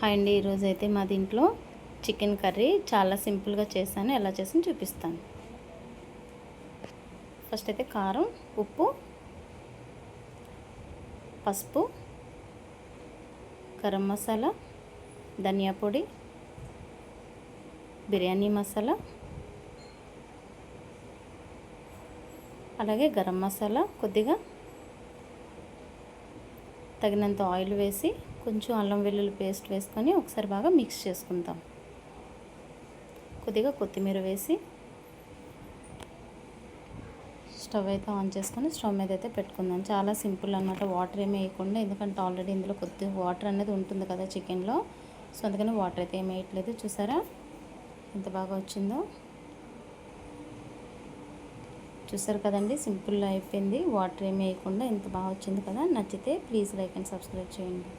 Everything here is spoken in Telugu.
హాయ్ అండి ఈరోజు అయితే మా దీంట్లో చికెన్ కర్రీ చాలా సింపుల్గా చేస్తాను ఎలా చేసాను చూపిస్తాను. ఫస్ట్ అయితే కారం ఉప్పు పసుపు గరం మసాలా ధనియా పొడి బిర్యానీ మసాలా అలాగే గరం మసాలా కొద్దిగా తగినంత ఆయిల్ వేసి కొంచెం అల్లం వెల్లుల్లి పేస్ట్ వేసుకొని ఒకసారి బాగా మిక్స్ చేసుకుందాం. కొద్దిగా కొత్తిమీర వేసి స్టవ్ అయితే ఆన్ చేసుకొని స్టవ్ మీద అయితే పెట్టుకుందాం. చాలా సింపుల్ అనమాట వాటర్ ఏమి వేయకుండా ఎందుకంటే ఆల్రెడీ ఇందులో కొద్దిగా వాటర్ అనేది ఉంటుంది కదా చికెన్లో. సో అందుకని వాటర్ అయితే ఏమి వేయట్లేదు. చూసారా? ఎంత బాగా వచ్చిందో. చూసారు కదండి? సింపుల్ అయిపోయింది. వాటర్ ఏమి వేయకుండా ఎంత బాగా వచ్చింది కదా. నచ్చితే ప్లీజ్ లైక్ అండ్ సబ్స్క్రైబ్ చేయండి.